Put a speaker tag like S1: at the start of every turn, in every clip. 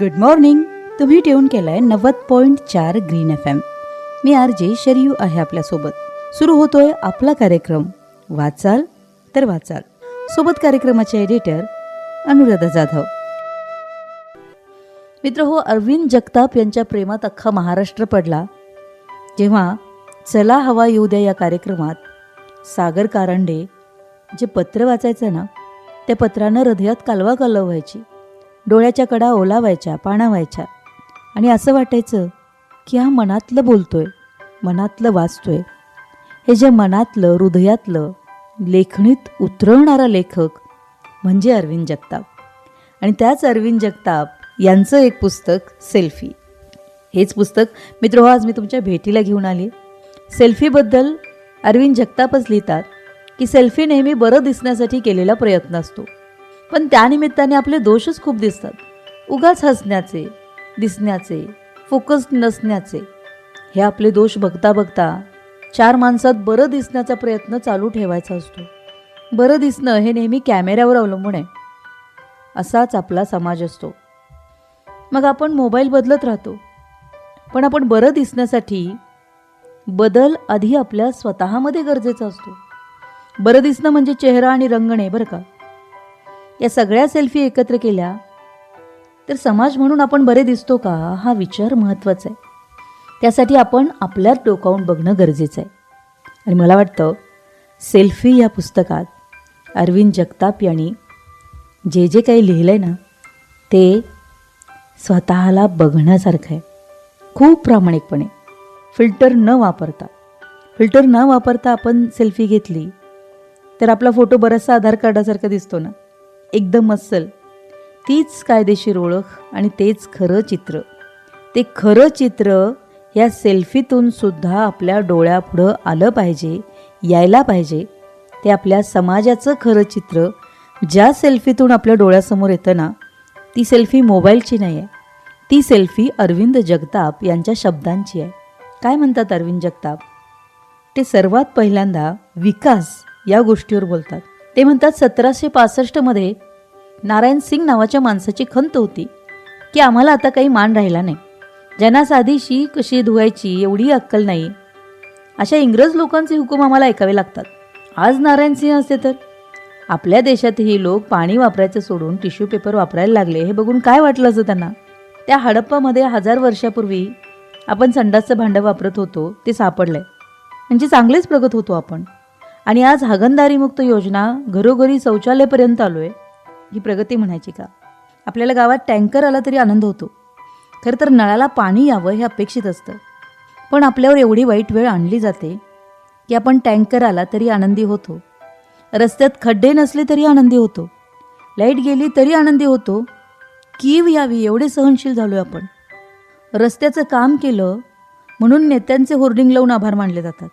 S1: Good morning तुम्ही tune केलाय नव्वद पॉईंट चार ग्रीन एफ एम मी आर जे शरयू आहे आपल्यासोबत. सुरू होतोय आपला कार्यक्रम. वाचाल तर वाचाल. सोबत कार्यक्रमाचे एडिटर अनुराधा जाधव. मित्र हो अरविंद जगताप यांच्या प्रेमात अख्खा महाराष्ट्र पडला. जेव्हा चला हवा येऊ द्या या कार्यक्रमात सागर कारंडे जे पत्र वाचायचं ना त्या पत्रानं हृदयात कालवा कालव व्हायची डोळ्याच्या कडा ओलावायच्या पाणावायच्या. आणि असं वाटायचं की हा मनातलं बोलतोय मनातलं वाचतोय. हे जे मनातलं हृदयातलं लेखणीत उतरवणारा लेखक म्हणजे अरविंद जगताप. आणि त्याच अरविंद जगताप यांचं एक पुस्तक सेल्फी. हेच पुस्तक मित्र हो आज मी तुमच्या भेटीला घेऊन आली. सेल्फीबद्दल अरविंद जगतापच लिहितात की सेल्फी नेहमी बरं दिसण्यासाठी केलेला प्रयत्न असतो. पण त्यानिमित्ताने आपले दोषच खूप दिसतात. उगाच हसण्याचे दिसण्याचे फोकस नसण्याचे. हे आपले दोष बघता बघता चार माणसात बरं दिसण्याचा प्रयत्न चालू ठेवायचा असतो. बरं दिसणं हे नेहमी कॅमेऱ्यावर अवलंबून आहे. असाच आपला समाज असतो. मग आपण मोबाईल बदलत राहतो. पण आपण बरं दिसण्यासाठी बदल आधी आपल्या स्वतःमध्ये गरजेचा असतो. बरं दिसणं म्हणजे चेहरा आणि रंगणे बरं का? या सगळ्या सेल्फी एकत्र केल्या तर समाज म्हणून आपण बरे दिसतो का हा विचार महत्त्वाचा आहे. त्यासाठी आपण आपल्यात डोकावून बघणं गरजेचं आहे. आणि मला वाटतं सेल्फी या पुस्तकात अरविंद जगताप यांनी जे जे काही लिहिलं आहे ना ते स्वतःला बघण्यासारखं आहे. खूप प्रामाणिकपणे. फिल्टर न वापरता. फिल्टर न वापरता आपण सेल्फी घेतली तर आपला फोटो बराचसा आधार कार्डासारखा दिसतो ना. एकदम अस्सल. तीच कायदेशीर ओळख आणि तेच खरं चित्र. ते खरं चित्र या सेल्फीतून सुद्धा आपल्या डोळ्यापुढं आलं पाहिजे यायला पाहिजे. ते आपल्या समाजाचं खरं चित्र ज्या सेल्फीतून आपल्या डोळ्यासमोर येतं ना ती सेल्फी मोबाईलची नाही आहे ती सेल्फी अरविंद जगताप यांच्या शब्दांची आहे. काय म्हणतात अरविंद जगताप? ते सर्वात पहिल्यांदा विकास या गोष्टीवर बोलतात. ते म्हणतात सतराशे पासष्टमध्ये नारायण सिंग नावाच्या माणसाची खंत होती. की आम्हाला आता काही मान राहिला नाही. ज्यांना साधी शी कशी धुवायची एवढी अक्कल नाही. अशा इंग्रज लोकांचे हुकूम आम्हाला ऐकावे लागतात. आज नारायण सिंह असते तर. आपल्या देशातही लोक पाणी वापरायचं सोडून टिश्यू पेपर वापरायला लागले हे बघून काय वाटलं असं त्यांना? त्या हडप्पामध्ये हजार वर्षापूर्वी आपण संडासचं भांडं वापरत होतो ते सापडलंय. म्हणजे चांगलेच प्रगत होतो आपण. आणि आज हागणदारीमुक्त योजना घरोघरी शौचालयपर्यंत आलो आहे ही प्रगती म्हणायची का? आपल्याला गावात टँकर आला तरी आनंद होतो. खरं तर नळाला पाणी यावं हे अपेक्षित असतं. पण आपल्यावर एवढी वाईट वेळ आणली जाते की आपण टँकर आला तरी आनंदी होतो. रस्त्यात खड्डे नसले तरी आनंदी होतो. लाइट गेली तरी आनंदी होतो. कीव यावी एवढे सहनशील झालो आपण. रस्त्याचं काम केलं म्हणून नेत्यांचे होर्डिंग लावून आभार मानले जातात.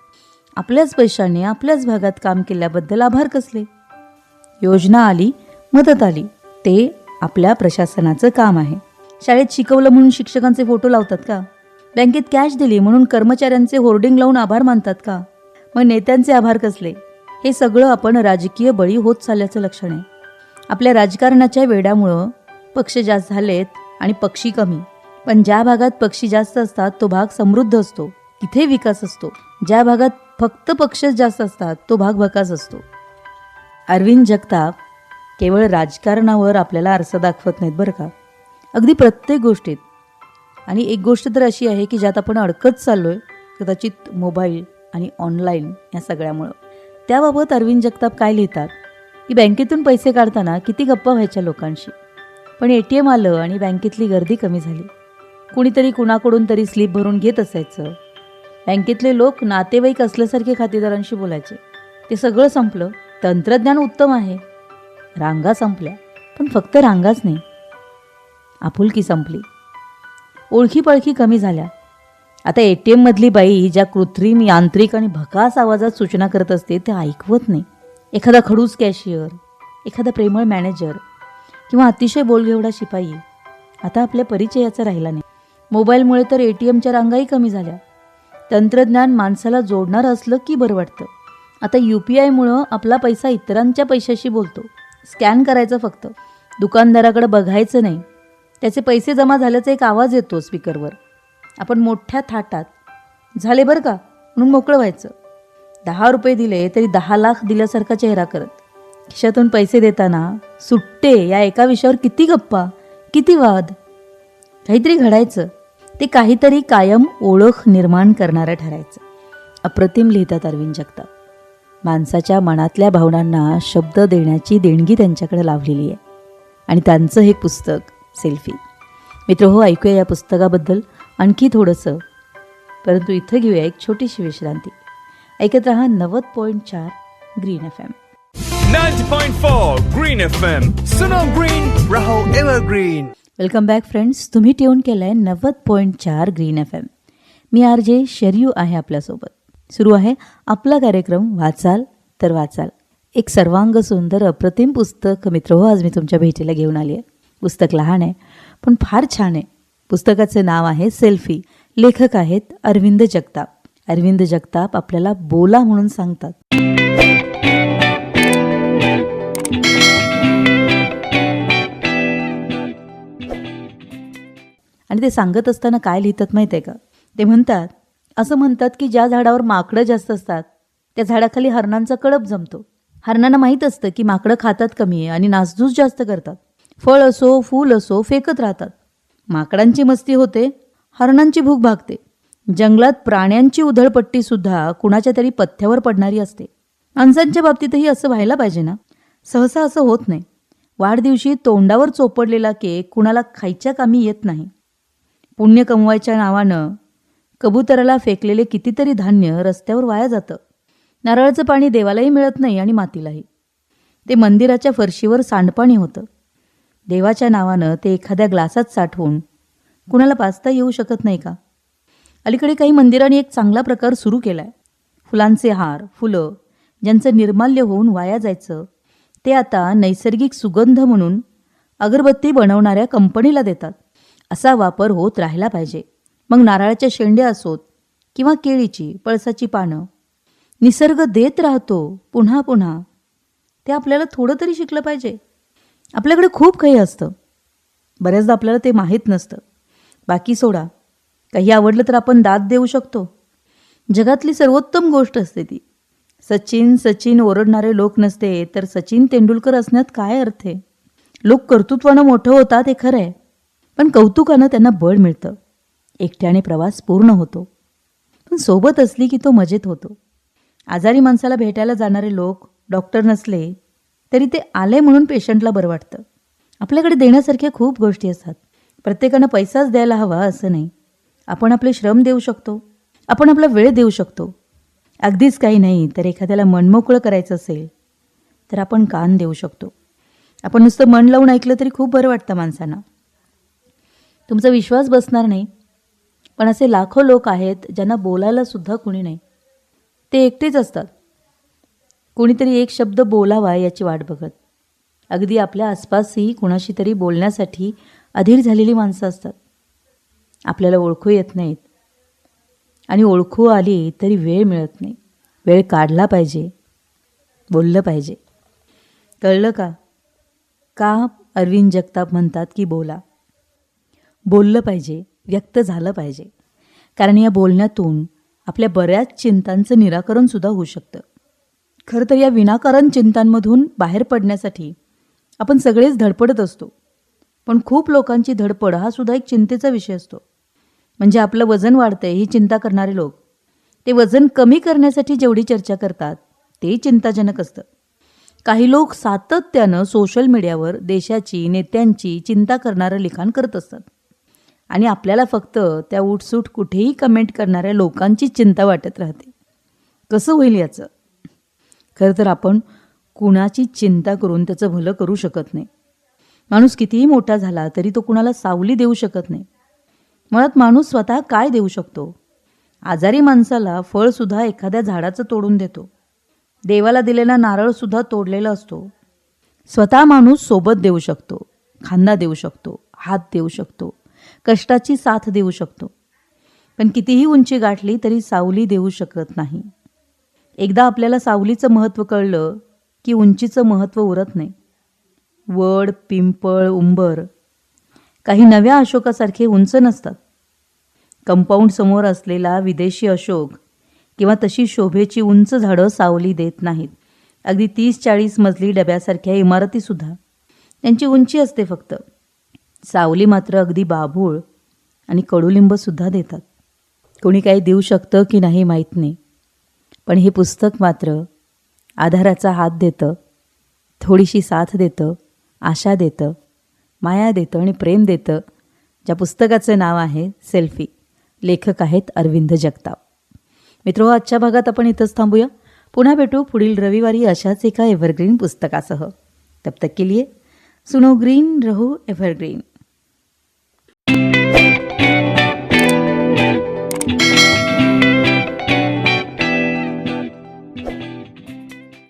S1: आपल्याच पैशाने आपल्याच भागात काम केल्याबद्दल आभार कसले? योजना आली मदत आली. ते आपल्या प्रशासनाचं काम आहे. शाळेत शिकवलं म्हणून शिक्षकांचे फोटो लावतात का? बँकेत कॅश दिली म्हणून कर्मचाऱ्यांचे होर्डिंग लावून आभार मानतात का? मग नेत्यांचे आभार कसले? हे सगळं आपण राजकीय बळी होत चालल्याचं लक्षण आहे. आपल्या राजकारणाच्या वेड्यामुळं पक्ष जास्त झालेत आणि पक्षी कमी. पण ज्या भागात पक्षी जास्त असतात तो भाग समृद्ध असतो. तिथे विकास असतो. ज्या भागात फक्त पक्षच जास्त असतात तो भाग भकास असतो. अरविंद जगताप केवळ राजकारणावर आपल्याला आरसा दाखवत नाहीत बरं का? अगदी प्रत्येक गोष्टीत. आणि एक गोष्ट तर अशी आहे की ज्यात आपण अडकत चाललो आहे कदाचित मोबाईल आणि ऑनलाईन या सगळ्यामुळं. त्याबाबत अरविंद जगताप काय लिहितात? की बँकेतून पैसे काढताना किती गप्पा व्हायच्या लोकांशी. पण ए टी एम आलं आणि बँकेतली गर्दी कमी झाली. कुणीतरी कुणाकडून तरी स्लीप भरून घेत असायचं. बँकेतले लोक नातेवाईक असल्यासारखे खातेदारांशी बोलायचे. ते सगळं संपलं. तंत्रज्ञान उत्तम आहे. रांगा संपल्या पण फक्त रांगाच नाही. आपुलकी संपली. ओळखीपळखी कमी झाल्या. आता ए टी एममधली बाई ज्या कृत्रिम यांत्रिक आणि भकास आवाजात सूचना करत असते ते ऐकवत नाही. एखादा खडूस कॅशियर एखादा प्रेमळ मॅनेजर किंवा अतिशय बोलघेवडा शिपाई. आता आपल्या परिचयाचा राहिला नाही. मोबाईलमुळे तर ए टी एमच्या रांगाही कमी झाल्या. तंत्रज्ञान माणसाला जोडणारं असलं की बरं वाटतं. आता यू पी आयमुळं आपला पैसा इतरांच्या पैशाशी बोलतो. स्कॅन करायचं फक्त. दुकानदाराकडे बघायचं नाही. त्याचे पैसे जमा झाल्याचा एक आवाज येतो स्पीकरवर. आपण मोठ्या थाटात. झाले बरं का? म्हणून मोकळं व्हायचं. दहा रुपये दिले तरी दहा लाख दिल्यासारखा चेहरा करत. खिशातून पैसे देताना सुट्टे या एका विषयावर किती गप्पा किती वाद. काहीतरी घडायचं. ते काहीतरी कायम ओळख निर्माण करणारं ठरायचं. अप्रतिम लिहितात अरविंद जगताप. माणसाच्या मनातल्या भावनांना शब्द देण्याची देणगी त्यांच्याकडे लावलेली आहे. आणि त्यांचं हे पुस्तक सेल्फी. मित्र हो ऐकूया या पुस्तकाबद्दल. आणखी थोडंसं. परंतु इथं घेऊया एक छोटीशी विश्रांती. ऐकत रहा नव्वद पॉईंट चार green F M.
S2: 90.4 Green FM. Suno Green, Raho Evergreen.
S1: Welcome back friends तुम्ही ट्यून केलं आहे नव्वद पॉईंट चार ग्रीन एफ एम मी आर जे शर्यू आहे आपल्यासोबत. सुरू आहे आपला कार्यक्रम वाचाल तर वाचाल. एक सर्वांग सुंदर अप्रतिम पुस्तक. मित्र हो आज मी तुमच्या भेटीला घेऊन आली आहे पुस्तक लहान आहे पण फार छान आहे. पुस्तकाचे नाव आहे सेल्फी लेखक आहेत अरविंद जगताप. अरविंद जगताप आपल्याला बोला म्हणून सांगतात. आणि ते सांगत असताना काय लिहितात माहीत आहे का? ते म्हणतात असं म्हणतात की ज्या झाडावर माकडं जास्त असतात त्या झाडाखाली हरणांचा कळप जमतो. हरणांना माहीत असतं की माकडं खातात कमी आहे आणि नासधूस जास्त करतात. फळ असो फूल असो फेकत राहतात. माकडांची मस्ती होते हरणांची भूक भागते. जंगलात प्राण्यांची उधळपट्टीसुद्धा कुणाच्या तरी पथ्यावर पडणारी असते. माणसांच्या बाबतीतही असं व्हायला पाहिजे ना? सहसा असं होत नाही. वाढदिवशी तोंडावर चोपडलेला केक कुणाला खायच्या कामी येत नाही. पुण्य कमवायच्या नावानं कबुतराला फेकलेले कितीतरी धान्य रस्त्यावर वाया जातं. नारळाचं पाणी देवालाही मिळत नाही आणि मातीलाही. ते मंदिराच्या फरशीवर सांडपाणी होतं. देवाच्या नावानं ते एखाद्या ग्लासात साठवून कुणाला पाचता येऊ शकत नाही का? अलीकडे काही मंदिरांनी एक चांगला प्रकार सुरू केला आहे फुलांचे हार फुलं ज्यांचं निर्माल्य होऊन वाया जायचं ते आता नैसर्गिक सुगंध म्हणून अगरबत्ती बनवणाऱ्या कंपनीला देतात. असा वापर होत राहिला पाहिजे. मग नारळाच्या शेंड्या असोत किंवा केळीची पळसाची पानं. निसर्ग देत राहतो पुन्हा पुन्हा. ते आपल्याला थोडं तरी शिकलं पाहिजे. आपल्याकडे खूप काही असतं. बऱ्याचदा आपल्याला ते माहीत नसतं. बाकी सोडा काही आवडलं तर आपण दाद देऊ शकतो. जगातली सर्वोत्तम गोष्ट असते ती. सचिन सचिन ओरडणारे लोक नसते तर सचिन तेंडुलकर असण्यात काय अर्थ आहे? लोक कर्तृत्वानं मोठं होतात हे खरं आहे. पण कौतुकानं त्यांना बळ मिळतं. एकट्याने प्रवास पूर्ण होतो. पण सोबत असली की तो मजेत होतो. आजारी माणसाला भेटायला जाणारे लोक डॉक्टर नसले तरी ते आले म्हणून पेशंटला बरं वाटतं. आपल्याकडे देण्यासारख्या खूप गोष्टी असतात. प्रत्येकानं पैसाच द्यायला हवा असं नाही. आपण आपले श्रम देऊ शकतो. आपण आपला वेळ देऊ शकतो. अगदीच काही नाही तर एखाद्याला मनमोकळं करायचं असेल तर आपण कान देऊ शकतो. आपण नुसतं मन लावून ऐकलं तरी खूप बरं वाटतं माणसांना. तुमचा विश्वास बसणार नाही. पण असे लाखो लोक आहेत ज्यांना बोलायलासुद्धा कुणी नाही. ते एकटेच असतात. कोणीतरी एक शब्द बोलावा याची वाट बघत. अगदी आपल्या आसपासही कुणाशी तरी बोलण्यासाठी अधीर झालेली माणसं असतात. आपल्याला ओळखू येत नाहीत. आणि ओळखू आली तरी वेळ मिळत नाही. वेळ काढला पाहिजे. बोललं पाहिजे. कळलं का? का अरविंद जगताप म्हणतात की बोला. बोललं पाहिजे व्यक्त झालं पाहिजे. कारण या बोलण्यातून आपल्या बऱ्याच चिंतांचं निराकरणसुद्धा होऊ शकतं. खरं तर या विनाकारण चिंतांमधून बाहेर पडण्यासाठी आपण सगळेच धडपडत असतो. पण खूप लोकांची धडपड हा सुद्धा एक चिंतेचा विषय असतो. म्हणजे आपलं वजन वाढतंय ही चिंता करणारे लोक. ते वजन कमी करण्यासाठी जेवढी चर्चा करतात ते चिंताजनक असतं. काही लोक सातत्यानं सोशल मीडियावर देशाची नेत्यांची चिंता करणारं लिखाण करत असतात. आणि आपल्याला फक्त त्या उठसूट कुठेही कमेंट करणाऱ्या लोकांची चिंता वाटत राहते. कसं होईल याचं? खरं तर आपण कुणाची चिंता करून त्याचं भलं करू शकत नाही. माणूस कितीही मोठा झाला तरी तो कुणाला सावली देऊ शकत नाही. मुळात माणूस स्वतः काय देऊ शकतो? आजारी माणसाला फळसुद्धा एखाद्या झाडाचं तोडून देतो. देवाला दिलेला नारळसुद्धा तोडलेला असतो. स्वतः माणूस सोबत देऊ शकतो खांदा देऊ शकतो हात देऊ शकतो कष्टाची साथ देऊ शकतो. पण कितीही उंची गाठली तरी सावली देऊ शकत नाही. एकदा आपल्याला सावलीचं महत्त्व कळलं की उंचीचं महत्त्व उरत नाही. वड पिंपळ उंबर काही नव्या अशोकासारखे उंच नसतात. कंपाऊंड समोर असलेला विदेशी अशोक किंवा तशी शोभेची उंच झाडं सावली देत नाहीत. अगदी तीस चाळीस मजली डब्यासारख्या इमारतीसुद्धा. त्यांची उंची असते फक्त. सावली मात्र अगदी बाभूळ आणि कडुलिंबसुद्धा देतात. कोणी काही देऊ शकतं की नाही माहीत नाही. पण हे पुस्तक मात्र आधाराचा हात देतं थोडीशी साथ देतं आशा देतं माया देतं आणि प्रेम देतं. ज्या पुस्तकाचं नाव आहे सेल्फी. लेखक आहेत अरविंद जगताप. मित्रो आजच्या भागात आपण इथंच थांबूया. पुन्हा भेटू पुढील रविवारी अशाच एका एव्हरग्रीन पुस्तकासह. तब तक के लिए सुनो ग्रीन रहो एव्हरग्रीन